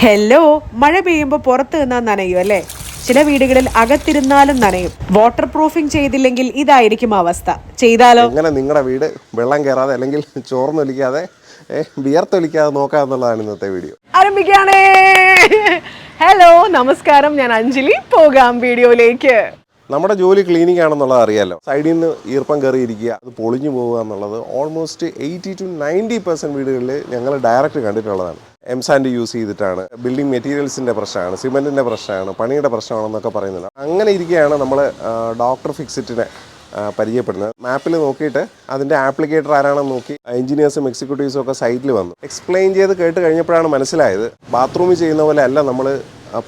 Hello മഴ പെയ്യുമ്പോൾ പുറത്ത് നിന്നാൽ നനയും അല്ലേ? ചില വീടുകളിൽ അകത്തിരുന്നാലും നനയും. വാട്ടർ പ്രൂഫിംഗ് ചെയ്തില്ലെങ്കിൽ ഇതായിരിക്കും അവസ്ഥ. ചെയ്താലോ? അങ്ങനെ നിങ്ങളുടെ വീട് വെള്ളം കയറാതെ അല്ലെങ്കിൽ ചോർന്നൊലിക്കാതെ വിയർത്തൊലിക്കാതെ നോക്കാം എന്നുള്ളതാണ് ഇന്നത്തെ വീഡിയോ. ആരംഭിക്കുകയാണേ. ഹലോ നമസ്കാരം. ഞാൻ അഞ്ജലി. പോകാം വീഡിയോയിലേക്ക്. നമ്മുടെ ജോലി ക്ലീനിങ് ആണെന്നുള്ളത് അറിയാലോ. സൈഡിൽ നിന്ന് ഈർപ്പം കയറിയിരിക്കുക അത് പൊളിഞ്ഞു പോകുക എന്നുള്ളത് almost eighty to ninety percent വീടുകളിൽ ഞങ്ങൾ ഡയറക്റ്റ് കണ്ടിട്ടുള്ളതാണ്. എം സാൻഡ് യൂസ് ചെയ്തിട്ടാണ്. ബിൽഡിംഗ് മെറ്റീരിയൽസിന്റെ പ്രശ്നമാണ് സിമെന്റിന്റെ പ്രശ്നമാണ് പണിയുടെ പ്രശ്നമാണെന്നൊക്കെ പറയുന്നുണ്ട് അങ്ങനെ ഇരിക്കുകയാണ് നമ്മൾ ഡോക്ടർ ഫിക്സിറ്റിനെ പരിചയപ്പെടുന്നത്. മാപ്പിൽ നോക്കിയിട്ട് അതിന്റെ ആപ്ലിക്കേറ്റർ ആരാണെന്ന് നോക്കി എഞ്ചിനീയേഴ്സും എക്സിക്യൂട്ടീവ്സും ഒക്കെ സൈറ്റിൽ വന്നു. എക്സ്പ്ലെയിൻ ചെയ്ത് കേട്ട് കഴിഞ്ഞപ്പോഴാണ് മനസ്സിലായത് ബാത്റൂമിൽ ചെയ്യുന്ന പോലെ അല്ല നമ്മൾ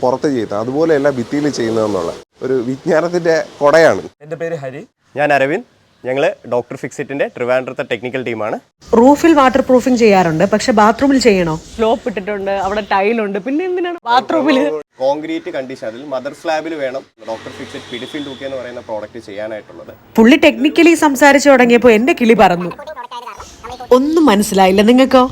പുറത്ത് ചെയ്യുന്നത് അതുപോലെയല്ല ഭിത്തിയിൽ ചെയ്യുന്നതെന്നുള്ള ഒരു വിജ്ഞാനത്തിന്റെ കൊടയാണ്. എന്റെ പേര് ഹരി. ഞാൻ അരവിന്ദ്. ഞങ്ങൾ ഡോക്ടർ ഫിക്സിറ്റിന്റെ ട്രിവാൻഡ്രത്തെ ടെക്നിക്കൽ ടീമാണ് റൂഫിൽ വാട്ടർ പ്രൂഫിംഗ് ചെയ്യാറുണ്ട് പക്ഷെ ബാത്റൂമിൽ ചെയ്യണോ? സ്ലോപ്പ് ഇട്ടിട്ടുണ്ട് അവിടെ ടൈൽ ഉണ്ട്. പിന്നെ എന്തിനാണ് ബാത്റൂമിൽ കോൺക്രീറ്റ് കണ്ടീഷൻ അതിൽ മദർ സ്ലാബിൽ വേണം ഡോക്ടർ ഫിക്സിറ്റ് പിഡിഫിൽ ടൂക്കെ എന്ന് പറയുന്ന പ്രോഡക്റ്റ് ചെയ്യാനായിട്ടുള്ളത്. പുള്ളി ടെക്നിക്കലി സംസാരിച്ചു തുടങ്ങിയപ്പോൾ എന്റെ കിളി പറഞ്ഞു ഒന്നും മനസ്സിലായില്ല നിങ്ങൾക്കോ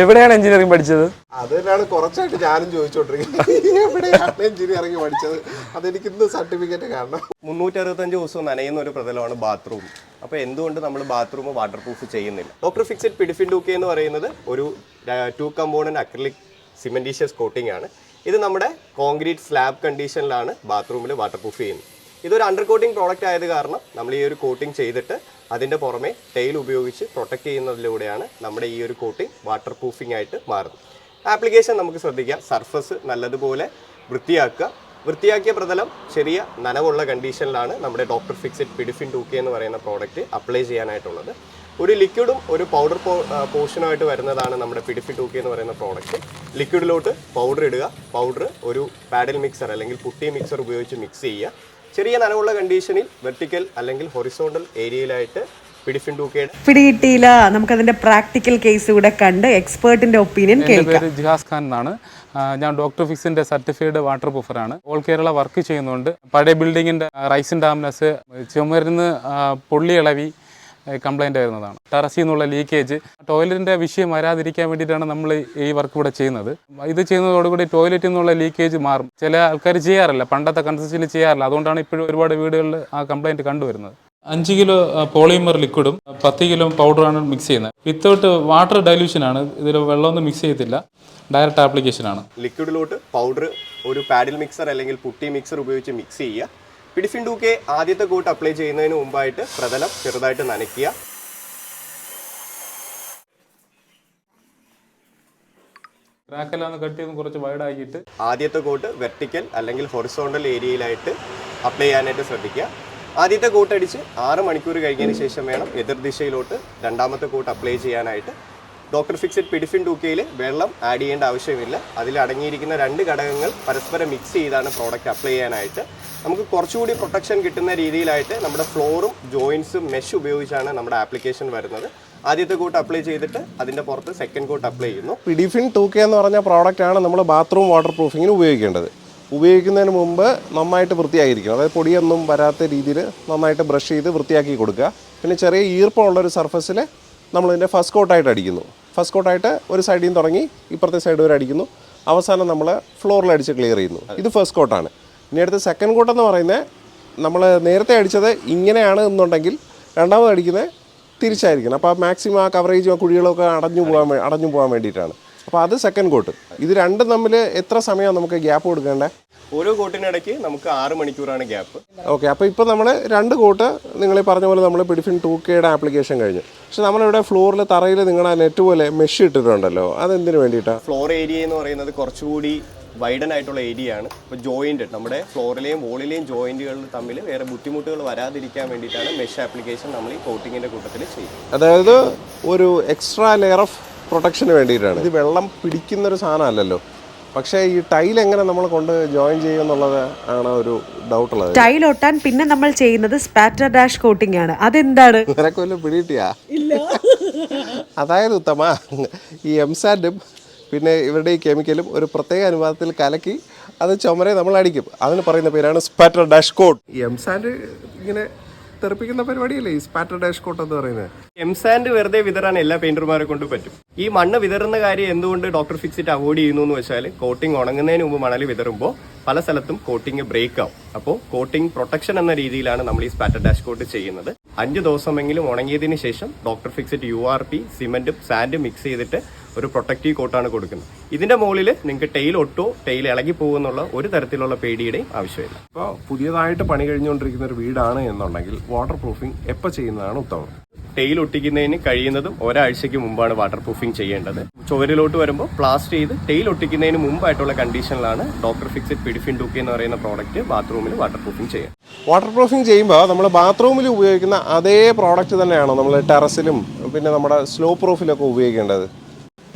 എവിടെയാണ് എഞ്ചിനീയറിംഗ് പഠിച്ചത്? അത് തന്നെയാണ് കുറച്ചായിട്ട് ഞാനും ചോദിച്ചോണ്ടിരിക്കുന്നത്. എവിടെയാണ് എഞ്ചിനീയറിംഗ് പഠിച്ചത്? അതെനിക്ക് ഇന്ന് സർട്ടിഫിക്കറ്റ് കാരണം മുന്നൂറ്റി അറുപത്തഞ്ച് ദിവസവും നനയുന്ന ഒരു പ്രതലമാണ് ബാത്റൂം. അപ്പോൾ എന്തുകൊണ്ട് നമ്മൾ ബാത്റൂം വാട്ടർ പ്രൂഫ് ചെയ്യുന്നില്ല? Doctor Fixit Pidifin two K എന്ന് പറയുന്നത് ഒരു two component acrylic cementitious coating ആണ്. ഇത് നമ്മുടെ കോൺക്രീറ്റ് സ്ലാബ് കണ്ടീഷനിലാണ് ബാത്റൂമിൽ വാട്ടർ പ്രൂഫ് ചെയ്യുന്നത്. ഇതൊരു അണ്ടർ കോട്ടിംഗ് പ്രോഡക്റ്റ് ആയത് കാരണം നമ്മൾ ഈ ഒരു കോട്ടിംഗ് ചെയ്തിട്ട് അതിന്റെ പുറമെ ടെയിൽ ഉപയോഗിച്ച് പ്രൊട്ടക്റ്റ് ചെയ്യുന്നതിലൂടെയാണ് നമ്മുടെ ഈ ഒരു കോട്ടിംഗ് വാട്ടർ പ്രൂഫിംഗ് ആയിട്ട് മാറുന്നത്. ആപ്ലിക്കേഷൻ നമുക്ക് ശ്രദ്ധിക്കാം. സർഫസ് നല്ലതുപോലെ വൃത്തിയാക്കുക. വൃത്തിയാക്കിയ പ്രതലം ചെറിയ നനവുള്ള കണ്ടീഷനിലാണ് നമ്മുടെ ഡോക്ടർ ഫിക്സിഡ് പിഡിഫിൻ ടൂക്കി എന്ന് പറയുന്ന പ്രോഡക്റ്റ് അപ്ലൈ ചെയ്യാനായിട്ടുള്ളത്. ഒരു ലിക്വിഡും ഒരു പൗഡർ പോർഷനുമായിട്ട് വരുന്നതാണ് നമ്മുടെ പിഡിഫി ടൂക്കി എന്ന് പറയുന്ന പ്രോഡക്റ്റ് ലിക്വിഡിലോട്ട് പൗഡർ ഇടുക. പൗഡർ ഒരു പാഡൽ മിക്സർ അല്ലെങ്കിൽ പുട്ടി മിക്സർ ഉപയോഗിച്ച് മിക്സ് ചെയ്യുക. ചെറിയ നനവുള്ള കണ്ടീഷനിൽ വെർട്ടിക്കൽ അല്ലെങ്കിൽ ഹൊറിസോണ്ടൽ ഏരിയയിലായിട്ട് പിടികിട്ടിയില്ല. നമുക്കതിന്റെ പ്രാക്ടിക്കൽ കേസ് കൂടെ കണ്ട് എക്സ്പേർട്ടിന്റെ ഒപ്പീനിയൻ പേര് ജിഹാസ് ഖാൻ എന്നാണ്. ഞാൻ ഡോക്ടർ ഫിക്സിന്റെ സർട്ടിഫൈഡ് വാട്ടർ പ്രൂഫറാണ് ഓൾ കേരള വർക്ക് ചെയ്യുന്നുണ്ട്. പഴയ ബിൽഡിങ്ങിന്റെ റൈസിൻ ഡാംനസ് ചുമരുന്ന് പൊള്ളി ഇളവി കംപ്ലൈന്റ് വരുന്നതാണ് ടെറസിൽ നിന്നുള്ള ലീക്കേജ് ടോയ്ലറ്റിന്റെ വിഷയം വരാതിരിക്കാൻ വേണ്ടിയിട്ടാണ് നമ്മൾ ഈ വർക്ക് ഇവിടെ ചെയ്യുന്നത്. ഇത് ചെയ്യുന്നതോടുകൂടി ടോയ്ലറ്റിൽ നിന്നുള്ള ലീക്കേജ് മാറും. ചില ആൾക്കാർ ചെയ്യാറില്ല. പണ്ടത്തെ കൺസിസ്റ്റൻസിൽ ചെയ്യാറില്ല. അതുകൊണ്ടാണ് ഇപ്പോഴും ഒരുപാട് വീടുകളിൽ ആ കംപ്ലൈന്റ് കണ്ടുവരുന്നത്. അഞ്ച് കിലോ പോളിമർ ലിക്വിഡും പത്ത് കിലോ പൗഡറാണ് മിക്സ് ചെയ്യുന്നത്. വിത്തൗട്ട് വാട്ടർ ഡൈല്യൂഷനാണ് ഇതിൽ വെള്ളമൊന്നും മിക്സ് ചെയ്യത്തില്ല. ഡയറക്റ്റ് ആപ്ലിക്കേഷനാണ് ലിക്വിഡിലോട്ട് പൗഡർ ഒരു പാഡിൽ മിക്സർ അല്ലെങ്കിൽ പുട്ടി മിക്സർ ഉപയോഗിച്ച് മിക്സ് ചെയ്യുക. പിഡിഫിൻ ഡൂക്കെ ആദ്യത്തെ കോട്ട് അപ്ലൈ ചെയ്യുന്നതിന് മുമ്പായിട്ട് പ്രതലം ചെറുതായിട്ട് നനയ്ക്കുക. ക്രാക്കെല്ലാം ഒന്ന് കട്ട് ചെയ്ത് കുറച്ച് വൈഡാക്കിയിട്ട് ആദ്യത്തെ കോട്ട് വെർട്ടിക്കൽ അല്ലെങ്കിൽ ഹൊറിസോണ്ടൽ ഏരിയയിലായിട്ട് അപ്ലൈ ചെയ്യാനായിട്ട് ശ്രദ്ധിക്കുക. ആദ്യത്തെ കോട്ട് അടിച്ച് ആറ് മണിക്കൂർ കഴിഞ്ഞതിന് ശേഷം വേണം എതിർദിശയിലോട്ട് രണ്ടാമത്തെ കോട്ട് അപ്ലൈ ചെയ്യാനായിട്ട്. ഡോക്ടർ ഫിക്സഡ് പിഡിഫിൻ ടൂക്കയിൽ വെള്ളം ആഡ് ചെയ്യേണ്ട ആവശ്യമില്ല. അതിൽ അടങ്ങിയിരിക്കുന്ന രണ്ട് ഘടകങ്ങൾ പരസ്പരം മിക്സ് ചെയ്താണ് പ്രോഡക്റ്റ് അപ്ലൈ ചെയ്യാനായിട്ട്. നമുക്ക് കുറച്ചുകൂടി പ്രൊട്ടക്ഷൻ കിട്ടുന്ന രീതിയിലായിട്ട് നമ്മുടെ ഫ്ലോറും ജോയിൻസും മെഷ് ഉപയോഗിച്ചാണ് നമ്മുടെ ആപ്ലിക്കേഷൻ വരുന്നത്. ആദ്യത്തെ കോട്ട് അപ്ലൈ ചെയ്തിട്ട് അതിന്റെ പുറത്ത് സെക്കൻഡ് കോട്ട് അപ്ലൈ ചെയ്യുന്നു. പിഡിഫിൻ ടൂക്കെ എന്ന് പറഞ്ഞ പ്രോഡക്റ്റ് ആണ് നമ്മൾ ബാത്റൂം വാട്ടർ പ്രൂഫിങ്ങിന് ഉപയോഗിക്കേണ്ടത്. ഉപയോഗിക്കുന്നതിന് മുമ്പ് നന്നായിട്ട് വൃത്തിയായിരിക്കും അതായത് പൊടിയൊന്നും വരാത്ത രീതിയിൽ നന്നായിട്ട് ബ്രഷ് ചെയ്ത് വൃത്തിയാക്കി കൊടുക്കുക. പിന്നെ ചെറിയ ഈർപ്പമുള്ള ഒരു സർഫസിൽ നമ്മളിതിന്റെ ഫസ്റ്റ് കോട്ടായിട്ട് അടിക്കുന്നു. ഫസ്റ്റ് കോട്ടായിട്ട് ഒരു സൈഡിൽ നിന്ന് തുടങ്ങി ഇപ്പുറത്തെ സൈഡ് വരെ അടിക്കുന്നു. അവസാനം നമ്മൾ ഫ്ലോറിൽ അടിച്ച് ക്ലിയർ ചെയ്യുന്നു. ഇത് ഫസ്റ്റ് കോട്ടാണ് ഇനി അടുത്ത് സെക്കൻഡ് കോട്ട് എന്ന് പറയുന്നത് നമ്മൾ നേരത്തെ അടിച്ചത് ഇങ്ങനെയാണ് എന്നുണ്ടെങ്കിൽ രണ്ടാമത് അടിക്കുന്നത് തിരിച്ചായിരിക്കണം. അപ്പോൾ മാക്സിമം ആ കവറേജും ആ കുഴികളൊക്കെ അടഞ്ഞു പോകാൻ അടഞ്ഞു പോകാൻ വേണ്ടിയിട്ടാണ്. അപ്പോൾ അത് സെക്കൻഡ് കോട്ട് ഇത് രണ്ടും തമ്മിൽ എത്ര സമയമാണ് നമുക്ക് ഗ്യാപ്പ് കൊടുക്കേണ്ടത് ഓരോ കോട്ടിനിടയ്ക്ക് നമുക്ക് ആറ് മണിക്കൂറാണ് ഗ്യാപ്പ് ഓക്കെ അപ്പോൾ ഇപ്പോൾ നമ്മൾ രണ്ട് കോട്ട് നിങ്ങൾ പറഞ്ഞ പോലെ നമ്മൾ പിടിഫിൻ ടൂ കെയുടെ ആപ്ലിക്കേഷൻ കഴിഞ്ഞു. പക്ഷെ നമ്മളിവിടെ ഫ്ലോറിൽ തറയിൽ നിങ്ങളുടെ നെറ്റ് പോലെ മെഷ് ഇട്ടിട്ടുണ്ടല്ലോ. അതെന്തിനു വേണ്ടിയിട്ടാണ് ഫ്ലോർ ഏരിയ എന്ന് പറയുന്നത് കുറച്ചുകൂടി വൈഡൻ ആയിട്ടുള്ള ഏരിയ ആണ്. ഇപ്പോൾ ജോയിന്റ് നമ്മുടെ ഫ്ലോറിലെയും വോളിലെയും ജോയിന്റുകൾ തമ്മിൽ വേറെ ബുദ്ധിമുട്ടുകൾ വരാതിരിക്കാൻ വേണ്ടിയിട്ടാണ് മെഷ് ആപ്ലിക്കേഷൻ നമ്മൾ ഈ കോട്ടിങ്ങിന്റെ കൂട്ടത്തിൽ ചെയ്യുന്നത്. അതായത് ഒരു എക്സ്ട്രാ ലെയർ ഓഫ് പ്രൊട്ടക്ഷന് വേണ്ടിയിട്ടാണ്. ഇത് വെള്ളം പിടിക്കുന്ന ഒരു സാധനമല്ലല്ലോ. പക്ഷേ ഈ ടൈൽ എങ്ങനെ നമ്മൾ കൊണ്ട് ജോയിൻ ചെയ്യും എന്നുള്ളത് ആണ് ഒരു ഡൗട്ട് ഉള്ളത് ടൈൽ ഒട്ടാൻ പിന്നെ നമ്മൾ ചെയ്യുന്നത് സ്പാറ്റർ ഡാഷ് കോട്ടിംഗ് ആണ്. അതെന്താണ്? നിനക്ക് വല്ല പിടിയിട്ടിയാ അതായത് ഉത്തമ ഈ എംസാൻഡും പിന്നെ ഇവരുടെ ഈ കെമിക്കലും ഒരു പ്രത്യേക അനുപാതത്തിൽ കലക്കി അത് ചുമരെ നമ്മൾ അടിക്കും. അതിന് പറയുന്ന പേരാണ് spatter dash coat M sand ഇങ്ങനെ തെറിപ്പിക്കുന്ന പരിപാടിയല്ലേ ഈ സ്പാറ്റർ ഡാഷ് കോട്ട് എന്ന് പറയുന്നത്? എം സാൻഡ് വെറുതെ വിതറാൻ എല്ലാ പെയിന്റർമാരെ കൊണ്ട് പറ്റും. ഈ മണ്ണ് വിതറുന്ന കാര്യം എന്തുകൊണ്ട് ഡോക്ടർ ഫിക്സിറ്റ് അവോയ്ഡ് ചെയ്യുന്നു എന്ന് വെച്ചാൽ കോട്ടിംഗ് ഉണങ്ങുന്നതിന് മുമ്പ് മണൽ വിതറുമ്പോൾ പല സ്ഥലത്തും കോട്ടിംഗ് ബ്രേക്ക് ആവും. അപ്പോൾ കോട്ടിംഗ് പ്രൊട്ടക്ഷൻ എന്ന രീതിയിലാണ് നമ്മൾ ഈ സ്പാറ്റർ ഡാഷ് കോട്ട് ചെയ്യുന്നത്. അഞ്ച് ദിവസമെങ്കിലും ഉണങ്ങിയതിന് ശേഷം doctor Fixit U R P സിമെന്റും സാൻഡും മിക്സ് ചെയ്തിട്ട് ഒരു പ്രൊട്ടക്റ്റീവ് കോട്ടാണ് കൊടുക്കുന്നത്. ഇതിന്റെ മുകളിൽ നിങ്ങൾക്ക് ടെയിൽ ഒട്ടോ ടെയിൽ ഇളകി പോകുന്നുള്ള ഒരു തരത്തിലുള്ള പേടിയുടെയും ആവശ്യമില്ല. ഇപ്പോൾ പുതിയതായിട്ട് പണി കഴിഞ്ഞുകൊണ്ടിരിക്കുന്ന ഒരു വീടാണ് എന്നുണ്ടെങ്കിൽ വാട്ടർ പ്രൂഫിംഗ് എപ്പോൾ ചെയ്യുന്നതാണ് ഉത്തമം. ടെയിൽ ഒട്ടിക്കുന്നതിന് കഴിയുന്നതും ഒരാഴ്ചയ്ക്ക് മുമ്പാണ് വാട്ടർ പ്രൂഫിംഗ് ചെയ്യേണ്ടത്. ചുവരിലോട്ട് വരുമ്പോൾ പ്ലാസ്റ്റ് ചെയ്ത് ടെയിൽ ഒട്ടിക്കുന്നതിന് മുമ്പായിട്ടുള്ള കണ്ടീഷനിലാണ് doctor fixed Pidifin two K എന്ന് പറയുന്ന പ്രോഡക്റ്റ് ബാത്റൂമിൽ വാട്ടർ പ്രൂഫിംഗ് ചെയ്യുക. വാട്ടർ പ്രൂഫിംഗ് ചെയ്യുമ്പോൾ നമ്മൾ ബാത്റൂമിൽ ഉപയോഗിക്കുന്ന അതേ പ്രോഡക്റ്റ് തന്നെയാണോ നമ്മൾ ടെറസിലും പിന്നെ നമ്മുടെ സ്ലോ പ്രൂഫിലൊക്കെ ഉപയോഗിക്കേണ്ടത്?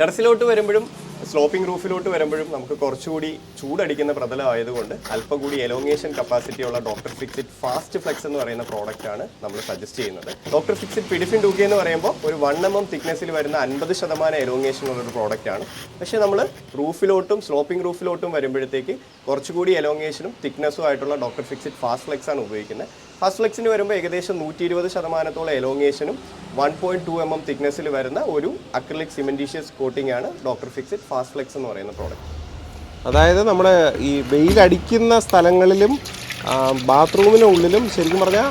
ടെറസിലോട്ട് വരുമ്പോഴും സ്ലോപ്പിംഗ് റൂഫിലോട്ട് വരുമ്പോഴും നമുക്ക് കുറച്ചുകൂടി ചൂടടിക്കുന്ന പ്രതലമായതുകൊണ്ട് അല്പം കൂടി എലോങ്ങേഷൻ കപ്പാസിറ്റി ഉള്ള ഡോക്ടർ ഫിക്സിറ്റ് ഫാസ്റ്റ് ഫ്ലെക്സ് എന്ന് പറയുന്ന പ്രോഡക്റ്റ് ആണ് നമ്മൾ സജസ്റ്റ് ചെയ്യുന്നത്. ഡോക്ടർ ഫിക്സിറ്റ് പിഡിഫിൻ ഡൂക്കി എന്ന് പറയുമ്പോൾ ഒരു വൺ എം എം തിക്നെസ്സിൽ വരുന്ന അൻപത് ശതമാനം എലോങ്ങേഷൻ ഉള്ള ഒരു പ്രോഡക്റ്റ് ആണ്. പക്ഷേ നമ്മൾ റൂഫിലോട്ടും സ്ലോപ്പിംഗ് റൂഫിലോട്ടും വരുമ്പോഴത്തേക്ക് കുറച്ചുകൂടി എലോങ്ങേഷനും തിക്നെസ്സും ആയിട്ടുള്ള ഡോക്ടർ ഫിക്സിറ്റ് ഫാസ്റ്റ് ഫ്ലെക്സ് ആണ് ഉപയോഗിക്കുന്നത്. ഫാസ്റ്റ് ഫ്ലെക്സിന് വരുമ്പോൾ ഏകദേശം നൂറ്റി ഇരുപത് ശതമാനത്തോളം എലോങ്ങേഷനും one point two M M തിക്നെസ്സിൽ വരുന്ന ഒരു അക്രലിക് സിമെന്റീഷ്യസ് കോട്ടിംഗ് ആണ് ഡോക്ടർ ഫിക്സിഡ് ഫാസ്റ്റ് ഫ്ലെക്സ് എന്ന് പറയുന്ന പ്രോഡക്റ്റ് അതായത് നമ്മുടെ ഈ വെയിലടിക്കുന്ന സ്ഥലങ്ങളിലും ബാത്റൂമിന് ഉള്ളിലും ശരിക്കും പറഞ്ഞാൽ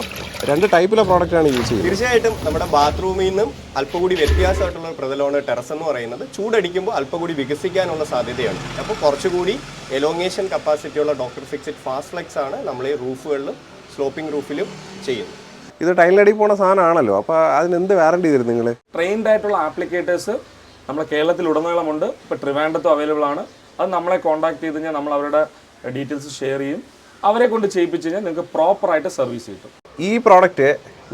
രണ്ട് ടൈപ്പിലെ പ്രോഡക്റ്റാണ് യൂസ് ചെയ്യുന്നത്. തീർച്ചയായിട്ടും നമ്മുടെ ബാത്റൂമിൽ നിന്നും അല്പം കൂടി വ്യത്യാസമായിട്ടുള്ള ഒരു പ്രതലമാണ് ടെറസ് എന്ന് പറയുന്നത്. ചൂടടിക്കുമ്പോൾ അല്പം കൂടി വികസിക്കാനുള്ള സാധ്യതയാണ് അപ്പോൾ കുറച്ചുകൂടി എലോങ്ങേഷൻ കപ്പാസിറ്റിയുള്ള ഡോക്ടർ ഫിക്സിറ്റ് ഫാസ്റ്റ് ഫ്ലെക്സ് ആണ് നമ്മൾ ഈ റൂഫുകളിലും സ്ലോപ്പിംഗ് റൂഫിലും ചെയ്യുന്നു. ഇത് ടൈലിനടി പോണ സാധനമാണല്ലോ. അപ്പോൾ അതിന് എന്ത് വാറണ്ടി തരും നിങ്ങൾ ട്രെയിൻഡ് ആയിട്ടുള്ള ആപ്ലിക്കേറ്റേഴ്സ് നമ്മുടെ കേരളത്തിൽ ഉടനീളമുണ്ട് ഇപ്പോൾ ട്രിവാൻഡത്തും അവൈലബിൾ ആണ്. അത് നമ്മളെ കോൺടാക്ട് ചെയ്ത് കഴിഞ്ഞാൽ നമ്മൾ അവരുടെ ഡീറ്റെയിൽസ് ഷെയർ ചെയ്യും. അവരെ കൊണ്ട് ചെയ്യിപ്പിച്ച് കഴിഞ്ഞാൽ നിങ്ങൾക്ക് പ്രോപ്പറായിട്ട് സർവീസ് കിട്ടും. ഈ പ്രോഡക്റ്റ്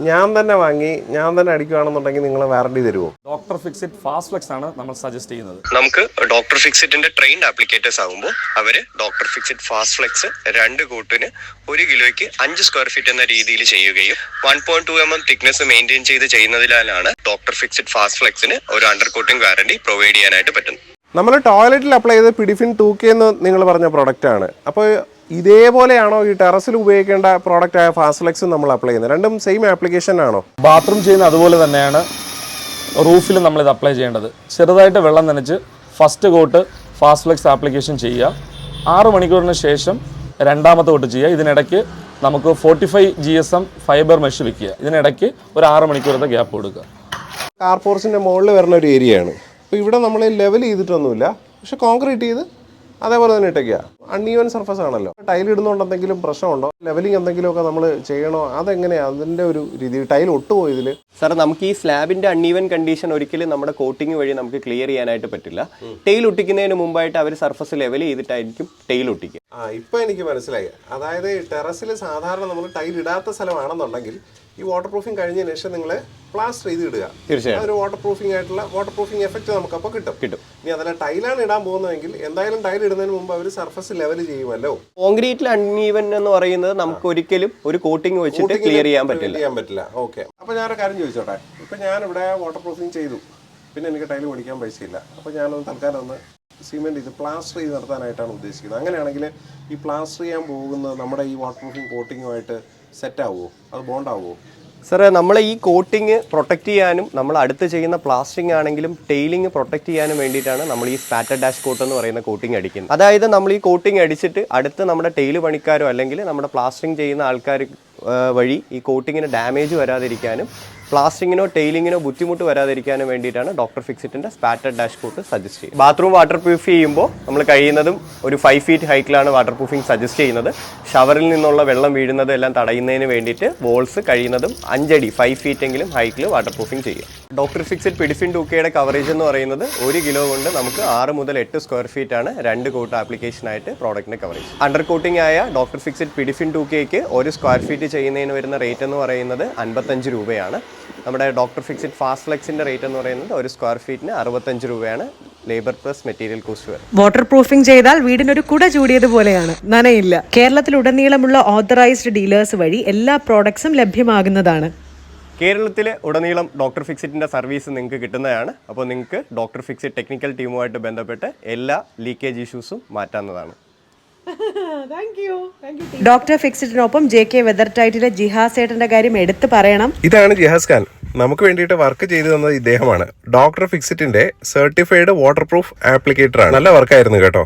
ഞാൻ തന്നെ വാങ്ങി ഞാൻ തന്നെ അടിക്കുകയാണെന്നുണ്ടെങ്കിൽ നിങ്ങൾ വാറണ്ടി തരുമോ ഡോക്ടർ ഫിക്സിറ്റ് ഫാസ്റ്റ് ഫ്ലെക്സ് ആണ് നമ്മൾ സജസ്റ്റ് ചെയ്യുന്നത്. നമുക്ക് ഡോക്ടർ ഫിക്സിറ്റിന്റെ ട്രെയിൻഡ് ആപ്ലിക്കേറ്റേഴ്സ് ആകുമ്പോൾ അവർ ഡോക്ടർ ഫിക്സിറ്റ് ഫാസ്റ്റ് ഫ്ലെക്സ് രണ്ട് കൂട്ടിന് ഒരു കിലോയ്ക്ക് അഞ്ച് സ്ക്വയർ ഫീറ്റ് എന്ന രീതിയിൽ ചെയ്യുകയും one point two M M thickness maintain ചെയ്ത് ചെയ്യുന്നതിനാലാണ് ഡോക്ടർ ഫിക്സിറ്റ് ഫാസ്റ്റ് ഫ്ലെക്സിന് ഒരു അണ്ടർ കോട്ടിംഗ് വാറണ്ടി പ്രൊവൈഡ് ചെയ്യാനായിട്ട് പറ്റുന്നത്. നമ്മൾ ടോയ്ലറ്റിൽ അപ്ലൈ ചെയ്ത് പിഡിഫിൻ ടൂക്കെ എന്ന് നിങ്ങൾ പറഞ്ഞ പ്രോഡക്റ്റ് ആണ്. അപ്പോൾ ഇതേപോലെയാണോ ഈ ടെറസിൽ ഉപയോഗിക്കേണ്ട പ്രോഡക്റ്റ് ആയ ഫാസ്ലെക്സ് നമ്മൾ അപ്ലൈ ചെയ്യുന്നത്? രണ്ടും സെയിം ആപ്ലിക്കേഷൻ ആണോ? ബാത്റൂം ചെയ്യുന്ന അതുപോലെ തന്നെയാണ് റൂഫിൽ നമ്മൾ ഇത് അപ്ലൈ ചെയ്യേണ്ടത്. ചെറുതായിട്ട് വെള്ളം നനച്ച് ഫസ്റ്റ് കോട്ട് ഫാസ്ലെക്സ് ആപ്ലിക്കേഷൻ ചെയ്യുക. ആറ് മണിക്കൂറിന് ശേഷം രണ്ടാമത്തെ കോട്ട് ചെയ്യുക. ഇതിനിടയ്ക്ക് നമുക്ക് forty five G S M fibre mesh വെക്കുക. ഇതിനിടയ്ക്ക് ഒരു ആറ് മണിക്കൂറത്തെ ഗ്യാപ്പ് കൊടുക്കുക. കാർ കാർപോർസിന്റെ മുകളിൽ വരുന്ന ഒരു ഏരിയയാണ് ആണ്. അപ്പോൾ ഇവിടെ നമ്മൾ ലെവൽ ചെയ്തിട്ടൊന്നുമില്ല. പക്ഷേ കോൺക്രീറ്റ് ചെയ്ത് അതേപോലെ തന്നെ ഇട്ടേക്കുക അൺഈവൻ സർഫസ് ആണല്ലോ. ടൈൽ ഇടുന്നതുകൊണ്ട് എന്തെങ്കിലും പ്രശ്നമുണ്ടോ? ലെവലിംഗ് എന്തെങ്കിലുമൊക്കെ നമ്മൾ ചെയ്യണോ? അതെങ്ങനെയാണ് അതിന്റെ ഒരു രീതി. ടൈൽ ഒട്ടുമോ ഇതിൽ സാർ നമുക്ക് ഈ സ്ലാബിന്റെ അൺഈവൻ കണ്ടീഷൻ ഒരിക്കലും നമ്മുടെ കോട്ടിങ് വഴി നമുക്ക് ക്ലിയർ ചെയ്യാനായിട്ട് പറ്റില്ല. ടൈൽ ഒട്ടിക്കുന്നതിന് മുമ്പായിട്ട് അവർ സർഫസ് ലെവൽ ചെയ്തിട്ടായിരിക്കും ടൈൽ ഒട്ടിക്കുക. ആ ഇപ്പം എനിക്ക് മനസ്സിലായി. അതായത് ടെറസിൽ സാധാരണ നമ്മൾ ടൈൽ ഇടാത്ത സ്ഥലമാണെന്നുണ്ടെങ്കിൽ ഈ വാട്ടർ പ്രൂഫിംഗ് കഴിഞ്ഞതിന് ശേഷം നിങ്ങൾ പ്ലാസ്റ്റർ ചെയ്ത് ഇടുക തീർച്ചയായും. അതൊരു വാട്ടർ പ്രൂഫിംഗ് ആയിട്ടുള്ള വാട്ടർ പ്രൂഫിംഗ് എഫക്റ്റ് നമുക്ക് അപ്പോൾ കിട്ടും. കിട്ടും. ഇനി അതിൽ ടൈലാണ് ഇടാൻ പോകുന്നതെങ്കിൽ എന്തായാലും ടൈൽ ഇടുന്നതിന് മുമ്പ് അവർ സർഫസ് ലെവൽ ചെയ്യുമല്ലോ. കോൺക്രീറ്റിൽ അൺഈവൻ എന്ന് പറയുന്നത് നമുക്ക് ഒരിക്കലും ഒരു കോട്ടിംഗ് വെച്ചിട്ട് ക്ലിയർ ചെയ്യാൻ പറ്റില്ല. ചെയ്യാൻ പറ്റില്ല. ഓക്കെ അപ്പോൾ ഒരു കാര്യം ചോദിച്ചോട്ടെ? ഇപ്പം ഞാനിവിടെ വാട്ടർ പ്രൂഫിംഗ് ചെയ്തു. പിന്നെ എനിക്ക് ടൈൽ മേടിക്കാൻ പൈസയില്ല. അപ്പോൾ ഞാനൊന്ന് തൽക്കാലം ഒന്ന് സിമെന്റ് ഇത് പ്ലാസ്റ്റർ ചെയ്ത് നടത്താനായിട്ടാണ് ഉദ്ദേശിക്കുന്നത്. അങ്ങനെയാണെങ്കിൽ ഈ പ്ലാസ്റ്റർ ചെയ്യാൻ പോകുന്നത് നമ്മുടെ ഈ വാട്ടർ പ്രൂഫിംഗ് കോട്ടിങ്ങുമായിട്ട് സെറ്റ് ആവുമോ അത് ബോണ്ട് ആവുമോ സാറേ നമ്മൾ ഈ കോട്ടിങ് പ്രൊട്ടക്റ്റ് ചെയ്യാനും നമ്മൾ അടുത്ത് ചെയ്യുന്ന പ്ലാസ്റ്റിംഗ് ആണെങ്കിലും ടെയിലിംഗ് പ്രൊട്ടക്റ്റ് ചെയ്യാനും വേണ്ടിയിട്ടാണ് നമ്മൾ ഈ സ്പാറ്റർ ഡാഷ് കോട്ട് എന്ന് പറയുന്ന കോട്ടിങ് അടിക്കുന്നത്. അതായത് നമ്മൾ ഈ കോട്ടിങ് അടിച്ചിട്ട് അടുത്ത് നമ്മുടെ ടെയിൽ പണിക്കാരോ അല്ലെങ്കിൽ നമ്മുടെ പ്ലാസ്റ്ററിംഗ് ചെയ്യുന്ന ആൾക്കാർ വഴി ഈ കോട്ടിങ്ങിന് ഡാമേജ് വരാതിരിക്കാനും പ്ലാസ്റ്റിങ്ങിനോ ടൈലിങ്ങിനോ ബുദ്ധിമുട്ട് വരാതിരിക്കാനും വേണ്ടിയിട്ടാണ് ഡോക്ടർ ഫിക്സിറ്റിന്റെ സ്പാറ്റഡ് ഡാഷ് കോട്ട് സജസ്റ്റ് ചെയ്യുന്നത്. ബാത്റൂം വാട്ടർ പ്രൂഫ് ചെയ്യുമ്പോൾ നമ്മൾ കഴിയുന്നതും ഒരു ഫൈവ് ഫീറ്റ് ഹൈറ്റിലാണ് വാട്ടർ പ്രൂഫിംഗ് സജസ്റ്റ് ചെയ്യുന്നത്. ഷവറിൽ നിന്നുള്ള വെള്ളം വീഴുന്നത് എല്ലാം തടയുന്നതിന് വേണ്ടിയിട്ട് വോൾസ് കഴിയുന്നതും അഞ്ചടി ഫൈവ് ഫീറ്റ് എങ്കിലും ഹൈറ്റിൽ വാട്ടർ പ്രൂഫിംഗ് ചെയ്യും ഡോക്ടർ ഫിക്സിറ്റ് പിഡിഫിൻ ടൂക്കയുടെ കവറേജ് എന്ന് പറയുന്നത് ഒരു കിലോ കൊണ്ട് നമുക്ക് ആറ് മുതൽ എട്ട് സ്ക്വയർ ഫീറ്റ് ആണ് രണ്ട് കോട്ട് ആപ്ലിക്കേഷൻ ആയിട്ട് പ്രോഡക്റ്റിന്റെ കവറേജ് അണ്ടർ കോട്ടിംഗ് ആയ ഡോക്ടർ ഫിക്സിറ്റ് പിഡിഫിൻ ടൂക്കയ്ക്ക് ഒരു സ്ക്വയർ ഫീറ്റ് ചെയ്യുന്നതിന് വരുന്ന റേറ്റ് എന്ന് പറയുന്നത് അൻപത്തഞ്ച് രൂപയാണ്. നമ്മുടെ ഡോക്ടർ ഫിക്സിഡ് ഫാസ്റ്റ് ഫ്ലെക്സിന്റെ റേറ്റ് എന്ന് പറയുന്നത് ഒരു സ്ക്വയർ ഫീറ്റിന് അറുപത്തഞ്ച് രൂപയാണ് ലേബർ പ്ലസ് മെറ്റീരിയൽ കോസ്റ്റ് വരും. വാട്ടർ പ്രൂഫിംഗ് ചെയ്താൽ വീടിനൊരു കുട ചൂടിയതുപോലെയാണ് നനയില്ല. കേരളത്തിലുടനീളമുള്ള ഓതറൈസ്ഡ് ഡീലേഴ്സ് വഴി എല്ലാ പ്രോഡക്ട്സും ലഭ്യമാകുന്നതാണ്. കേരളത്തിലെ ഉടനീളം ഡോക്ടർ ഫിക്സിറ്റിന്റെ സർവീസ് നിങ്ങൾക്ക് കിട്ടുന്നതാണ്. അപ്പോൾ നിങ്ങൾക്ക് ഡോക്ടർ ഫിക്സിറ്റ് ടെക്നിക്കൽ ടീമുമായിട്ട് ബന്ധപ്പെട്ട് എല്ലാ ലീക്കേജ് ഇഷ്യൂസും മാറ്റാവുന്നതാണ്. ഡോക്ടർ ഫിക്സിറ്റിനൊപ്പം ജെ കെ വെതർ ടൈറ്റിലെ ജിഹാസ് ഏട്ടന്റെ കാര്യം എടുത്തു പറയണം. ഇതാണ് ജിഹാസ് ഖാൻ. നമുക്ക് വേണ്ടിയിട്ട് വർക്ക് ചെയ്തു തന്നത് ഇദ്ദേഹമാണ്. ഡോക്ടർ ഫിക്സിറ്റിന്റെ സർട്ടിഫൈഡ് വാട്ടർ പ്രൂഫ് ആപ്ലിക്കേറ്റർ ആണ്. നല്ല വർക്കായിരുന്നു കേട്ടോ.